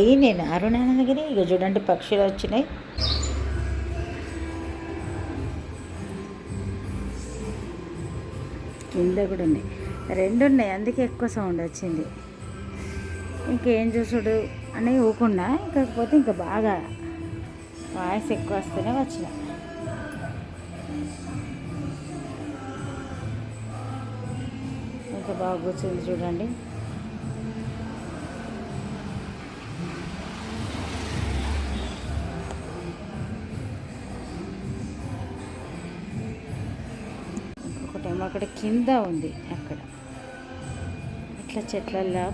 అండి నేను అరుణానగిరి ఇక చూడండి పక్షులు వచ్చినాయి. కింద కూడా ఉన్నాయి. రెండు ఉన్నాయి అందుకే ఎక్కువ సౌండ్ వచ్చింది. ఇంకేం చూసుడు అని ఊకుండా కాకపోతే ఇంకా బాగా వాయిస్ ఎక్కువ వస్తేనే వచ్చిన. ఇంకా బాగా కూర్చుంది చూడండి. అక్కడ కింద ఉంది అక్కడ. ఇట్లా చెట్లల్లో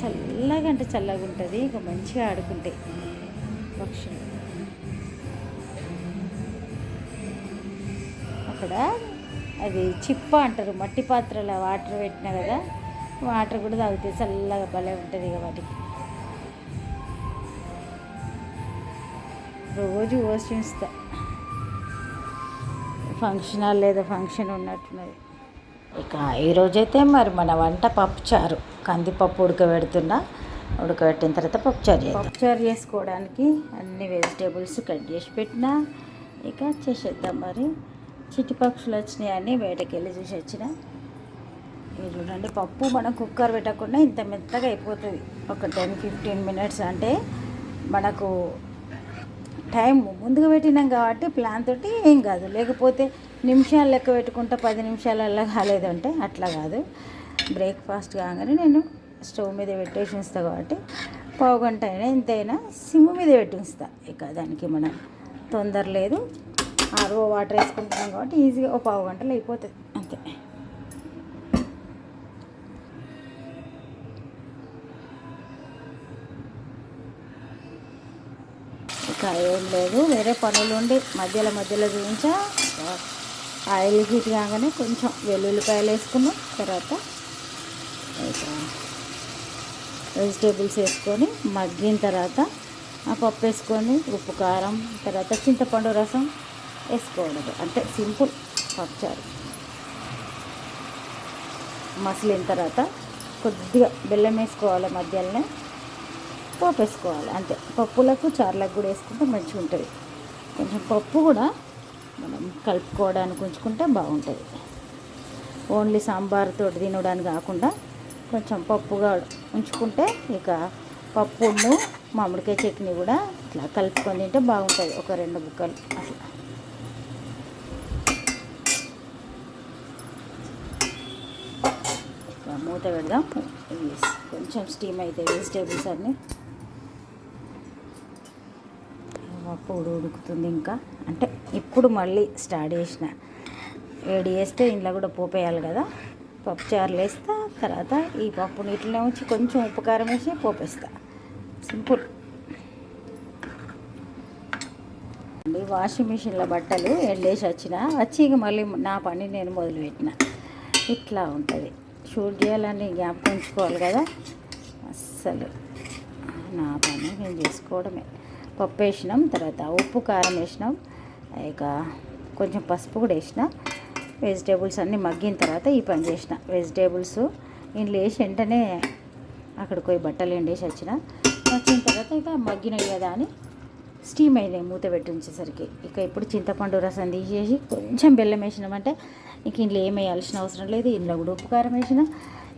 చల్లగా అంటే చల్లగా ఉంటుంది ఇక మంచిగా ఆడుకుంటాయి పక్షులు. అక్కడ అది చిప్ప అంటారు మట్టి పాత్రలో వాటర్ పెట్టినా కదా వాటర్ కూడా తాగుతాయి చల్లగా భలే ఉంటుంది ఇక వాటికి. రోజు పోషిస్తా ఫంక్షన్ హాల్ లేదా ఫంక్షన్ ఉన్నట్టున్నది. ఇక ఈరోజైతే మరి మన వంట పప్పుచారు. కందిపప్పు ఉడకబెడుతున్నా. ఉడకబెట్టిన తర్వాత పప్పుచారు చేద్దాం. పప్పుచారు చేసుకోవడానికి అన్ని వెజిటేబుల్స్ కట్ చేసి పెట్టిన. ఇక చేసేద్దాం మరి. చిట్టి పక్షులు వచ్చినాయి అన్నీ బయటకు వెళ్ళి చూసి వచ్చిన. ఇది చూడండి పప్పు మనం కుక్కర్ పెట్టకుండా ఇంత మెత్తగా అయిపోతుంది. ఒక టెన్ ఫిఫ్టీన్ మినిట్స్ అంటే మనకు టైం ముందుగా పెట్టినాం కాబట్టి ప్లాన్ తోటి ఏం కాదు. లేకపోతే నిమిషాలు లెక్క పెట్టుకుంటే పది నిమిషాలల్లో కాలేదంటే అట్లా కాదు. బ్రేక్ఫాస్ట్ కాగానే నేను స్టవ్ మీద పెట్టేసి ఉంచుతా కాబట్టి పావు గంట అయినా ఎంతైనా సిమ్ మీద పెట్టి ఉంచుతా. ఇక దానికి మనం తొందర లేదు. ఆరో వాటర్ వేసుకుంటున్నాం కాబట్టి ఈజీగా ఒక పావు గంటలో అయిపోతుంది. ఇక ఏం లేదు. వేరే పనులు ఉండి మధ్యలో మధ్యలో చూపించా ఆయిల్ హీట్ కాగానే కొంచెం వెల్లుల్లిపాయలు వేసుకున్నాం. తర్వాత వెజిటేబుల్స్ వేసుకొని మగ్గిన తర్వాత ఆ పప్పు వేసుకొని ఉప్పు కారం తర్వాత చింతపండు రసం వేసుకోవడదు అంటే సింపుల్ పప్పుచారు. మసిలిన తర్వాత కొద్దిగా బెల్లం వేసుకోవాలి మధ్యలోనే. పోపు వేసుకోవాలి. అంతే. పప్పులకు చార్లకు కూడా వేసుకుంటే మంచిగా ఉంటుంది. కొంచెం పప్పు కూడా మనం కలుపుకోవడానికి ఉంచుకుంటే బాగుంటుంది. ఓన్లీ సాంబార్తో తినడానికి కాకుండా కొంచెం పప్పుగా ఉంచుకుంటే ఇక పప్పును మామిడికాయ చట్నీ కూడా ఇట్లా కలుపుకొని తింటే బాగుంటుంది. ఒక రెండు బుక్కలు అట్లా. ఇక మూత పెడదాం. కొంచెం స్టీమ్ అయితే వెజిటేబుల్స్ అన్నీ పప్పు ఉడుకుతుంది ఇంకా. అంటే ఇప్పుడు మళ్ళీ స్టార్ట్ చేసిన. వేడి చేస్తే ఇంట్లో కూడా పోపేయాలి కదా. పప్పు చారులు వేస్తా తర్వాత ఈ పప్పు నీటిలో ఉంచి కొంచెం ఉప్పు కారం వేసి పోపేస్తా సింపుల్. అండి వాషింగ్ మిషన్లో బట్టలు ఎండేసి వచ్చిన. వచ్చి ఇక మళ్ళీ నా పని నేను మొదలుపెట్టిన. ఇట్లా ఉంటుంది. షూట్ చేయాలని జ్ఞాపకం ఉంచుకోవాలి కదా. అస్సలు నా పని నేను చేసుకోవడమే. పప్పు వేసినాం తర్వాత ఉప్పు కారం వేసినాం ఇక కొంచెం పసుపు కూడా వేసిన. వెజిటేబుల్స్ అన్నీ మగ్గిన తర్వాత ఈ పని చేసిన. వెజిటేబుల్స్ ఇంట్లో వేసి వెంటనే అక్కడికి పోయి బట్టలు ఎండేసి వచ్చిన. వచ్చిన తర్వాత ఇక మగ్గినాయి కదా అని స్టీమ్ అయినాయి మూత పెట్టి ఉంచేసరికి ఇక ఇప్పుడు చింతపండు రసం తీసేసి కొంచెం బెల్లం వేసినామంటే ఇంక ఇంట్లో ఏం వేయాల్సిన అవసరం లేదు. ఇంట్లో కూడా ఉప్పు కారం వేసిన.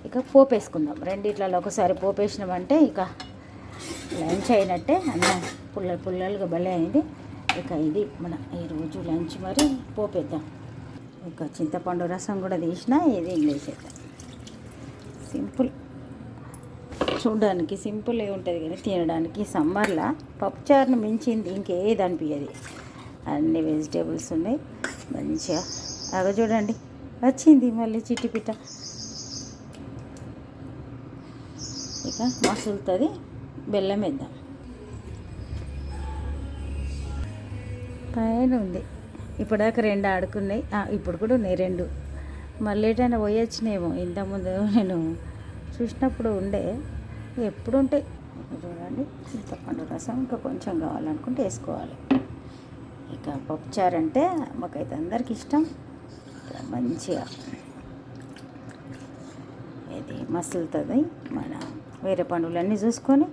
ఇక పోపు వేసుకుందాం. రెండిట్లలో ఒకసారి పోపు వేసినామంటే ఇక లంచ్ అయినట్టే అన్నం. పుల్లలు పుల్లలుగా భలే అయింది. ఇక ఇది మన ఈరోజు లంచ్ మరి పోపేద్దాం. ఇక చింతపండు రసం కూడా తీసిన ఇది వేసేద్దాం. సింపుల్. చూడడానికి సింపుల్ ఉంటుంది కానీ తినడానికి సమ్మర్లో. పప్పుచారును మించింది ఇంకేది అనిపించదు అన్ని వెజిటేబుల్స్ ఉన్నాయి. మంచిగా. అగ చూడండి. వచ్చింది మళ్ళీ చిట్టిపిట్ట ఇక మసులుతుంది. బెల్లం వేద్దాం. పైన ఉంది ఇప్పటిదాకా రెండు ఆడుకున్నాయి. ఇప్పుడు కూడా ఉన్నాయి రెండు. మళ్ళీ ఏటైనా పోయొచ్చినేమో ఇంతకుముందు నేను చూసినప్పుడు ఉండే. ఎప్పుడు ఉంటాయి చూడండి. చింతపండు రసం ఇంకా కొంచెం కావాలనుకుంటే వేసుకోవాలి. ఇక పప్పుచారు అంటే మాకైతే అందరికి ఇష్టం. మంచిగా ఇది మసులుతుంది. మన వేరే పనులన్నీ చూసుకొని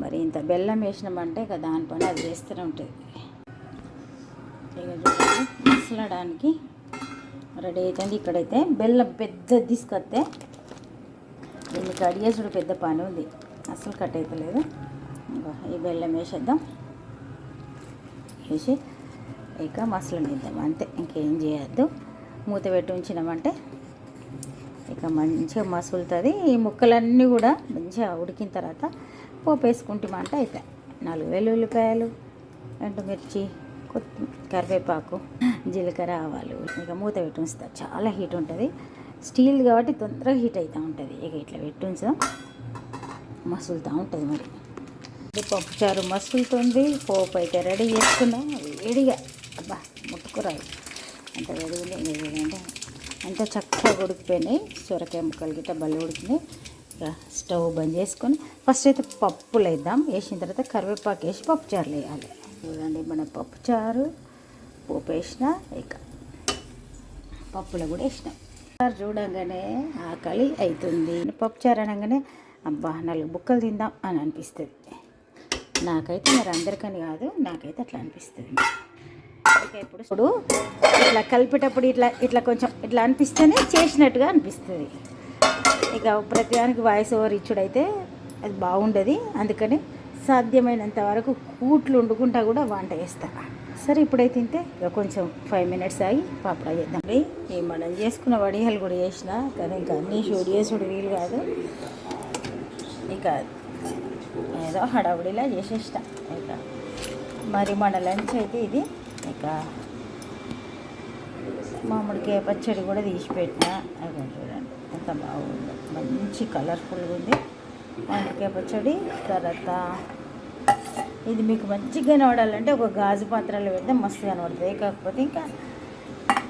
మరి ఇంత బెల్లం వేసినామంటే ఇక దాని పని అది చేస్తూనే ఉంటుంది ఇక చూడండి మసలడానికి రెడీ అవుతుంది ఇక్కడైతే బెల్లం పెద్దది తీసుకొస్తే దీన్ని కడిగేసుడు పెద్ద పని ఉంది. అసలు కట్ అవుతలేదు ఇంకా ఈ బెల్లం వేసేద్దాం. వేసి ఇక మసలు వేద్దాం. అంతే ఇంకేం చేయొద్దు. మూత పెట్టి ఉంచినామంటే ఇక మంచిగా మసులుతుంది. ఈ ముక్కలన్నీ కూడా మంచిగా ఉడికిన తర్వాత పోపు వేసుకుంటామంటే అయితే నాలుగు వెల్లుల్లిపాయలు ఎండుమిర్చి కొత్తి కరివేపాకు జీలకర్ర ఆవాలు ఇక మూత పెట్టి ఉంచుతా. చాలా హీట్ ఉంటుంది. స్టీల్ కాబట్టి తొందరగా హీట్ అవుతూ ఉంటుంది. ఇక ఇట్లా పెట్టి ఉంచుదాం. మసులుతూ ఉంటుంది మరి. పప్పుచారు మసులుతుంది. పోపు అయితే రెడీ చేసుకున్నాం. వేడిగా. అబ్బా ముట్టుకురాదు. అంత వేడిగా అంటే. అంత చక్కగా ఉడికిపోయినాయి. సొరకాయ ముక్కలు గిట్ట బల్ల ఉడికినాయి. ఇక స్టవ్ బంద్ చేసుకొని ఫస్ట్ అయితే పప్పులు వేద్దాం. వేసిన తర్వాత కరివేపాకు వేసి పప్పుచారులు వేయాలి. చూడండి మన పప్పుచారు పోపు వేసిన ఇక పప్పులో కూడా వేసినాం. చారు చూడంగానే ఆకలి అవుతుంది పప్పుచారు అనగానే అబ్బా నాలుగు బుక్కలు తిందాం అని అనిపిస్తుంది. నాకైతే మరి అందరికని కాదు నాకైతే అట్లా అనిపిస్తుంది. ఇక ఇప్పుడు ఇప్పుడు ఇట్లా కలిపేటప్పుడు ఇట్లా ఇట్లా కొంచెం ఇట్లా అనిపిస్తేనే చేసినట్టుగా అనిపిస్తుంది. ఇక ప్రతిదానికి వాయిస్ ఓవర్ ఇచ్చుడైతే అది బాగుండదు. అందుకని సాధ్యమైనంత వరకు కూట్లు వండుకుంటా కూడా వంట చేస్తా సరే ఇప్పుడైతే తింటే ఇక కొంచెం ఫైవ్ మినిట్స్ ఆగి పాపడా చేద్దాం. ఈ మనం చేసుకున్న వడియాలు కూడా చేసిన కానీ ఇంకా అన్నీ షూట్ చేసుడు వీలు కాదు. ఇంకా ఏదో హడావుడిలా చేసేసిన ఇక మరి మన లంచ్ అయితే ఇది. ఇక మామిడికాయ పచ్చడి కూడా తీసి పెట్టిన. అక్కడ చూడండి ఎంత బాగుంది. మంచి కలర్ఫుల్గా ఉంది. మామిడికాయ పచ్చడి తర్వాత ఇది మీకు మంచిగా కనబడాలంటే ఒక గాజు పాత్రలో పెడితే మస్తు కనబడుతుంది. కాకపోతే ఇంకా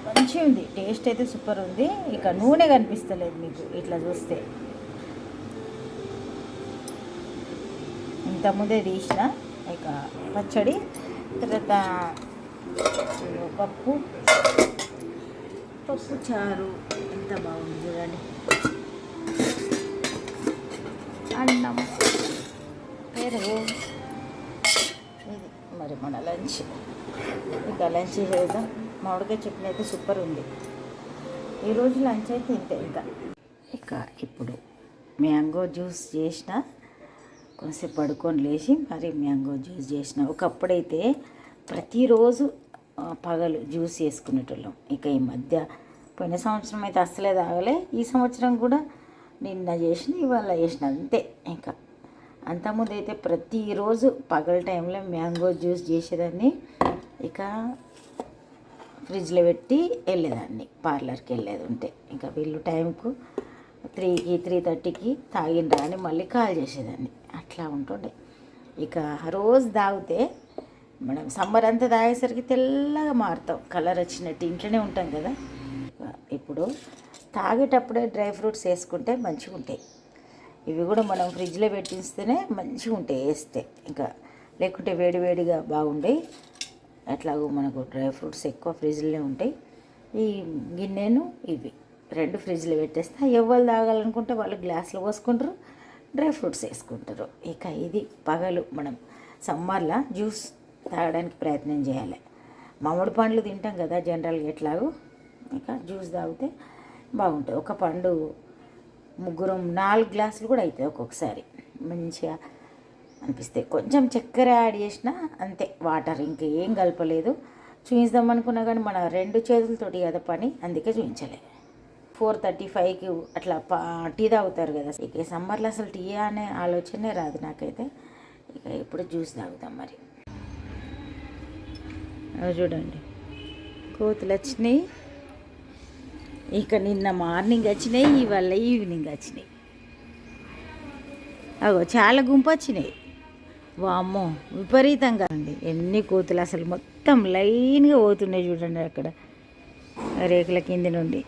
మంచిగా ఉంది. టేస్ట్ అయితే సూపర్ ఉంది. ఇక నూనె కనిపిస్తలేదు మీకు ఇట్లా చూస్తే. ఇంతకుముందే తీసిన ఇక పచ్చడి తర్వాత పప్పు. పప్పు చారు ఎంత బాగుంది చూడండి. అన్నం. పెరుగు ఇది మరి మన లంచ్. ఇక లంచ్ చేద్దాం. మామిడికాయ చట్నీ అయితే సూపర్ ఉంది. ఈరోజు లంచ్ అయితే ఇంతే ఇంకా. ఇక ఇప్పుడు మ్యాంగో జ్యూస్ చేసిన. కొంచెంసేపు పడుకొని లేచి మరి మ్యాంగో జ్యూస్ చేసిన. ఒకప్పుడైతే ప్రతిరోజు పగలు జ్యూస్ చేసుకునేటోళ్ళం. ఇక ఈ మధ్య పోయిన సంవత్సరం అయితే అస్సలే తాగలే. ఈ సంవత్సరం కూడా నిన్న చేసిన ఇవాళ చేసిన అంతే ఇంకా. అంతకుముందు అయితే ప్రతిరోజు పగల టైంలో మ్యాంగో జ్యూస్ చేసేదాన్ని. ఇక ఫ్రిడ్జ్లో పెట్టి వెళ్ళేదాన్ని పార్లర్కి వెళ్ళేది ఉంటే. ఇంకా వీళ్ళు టైంకు త్రీకి త్రీ థర్టీకి తాగిండ్రా అని మళ్ళీ కాల్ చేసేదాన్ని. అట్లా ఉంటుండే. ఇక రోజు తాగితే మనం సమ్మర్ అంతా తాగేసరికి తెల్లగా మారుతాం. కలర్ వచ్చినట్టు ఇంట్లోనే ఉంటాం కదా. ఇప్పుడు తాగేటప్పుడే డ్రై ఫ్రూట్స్ వేసుకుంటే మంచిగా ఉంటాయి. ఇవి కూడా మనం ఫ్రిడ్జ్లో పెట్టిస్తేనే మంచిగా ఉంటాయి వేస్తే. ఇంకా లేకుంటే వేడివేడిగా బాగుంటాయి ఎట్లాగో మనకు డ్రై ఫ్రూట్స్ ఎక్కువ ఫ్రిడ్జ్లోనే ఉంటాయి. ఈ గిన్నెను ఇవి రెండు ఫ్రిడ్జ్లో పెట్టేస్తే ఎవరు తాగాలనుకుంటే వాళ్ళు గ్లాసులు పోసుకుంటారు డ్రై ఫ్రూట్స్ వేసుకుంటారు. ఇక ఇది పగలు మనం సమ్మర్లో జ్యూస్ తాగడానికి ప్రయత్నం చేయాలి. మామిడి పండ్లు తింటాం కదా జనరల్గా ఎట్లాగో. ఇక జ్యూస్ తాగితే బాగుంటుంది ఒక పండు ముగ్గురు నాలుగు గ్లాసులు కూడా అవుతాయి ఒక్కొక్కసారి. మంచిగా అనిపిస్తాయి. కొంచెం చక్కెర యాడ్ చేసినా అంతే వాటర్ ఇంకేం కలపలేదు. చూపిద్దాం అనుకున్నా కానీ మన రెండు చేతులతోటి కదా పని అందుకే చూపించలే ఫోర్ థర్టీ ఫైవ్కి అట్లా పా- టీ తాగుతారు కదా. ఇక సమ్మర్లో అసలు టీ అనే ఆలోచనే రాదు నాకైతే. ఇక ఇప్పుడు జ్యూస్ తాగుతాం మరి. చూడండి. కోతులు వచ్చినాయి ఇక నిన్న మార్నింగ్ వచ్చినాయి ఇవాళ ఈవినింగ్ వచ్చినాయి. అగో చాలా గుంపు వచ్చినాయి. వామ్మో విపరీతంగా అండి ఎన్ని కోతులు అసలు మొత్తం లైన్గా పోతున్నాయి చూడండి అక్కడ రేకుల కింద నుండి.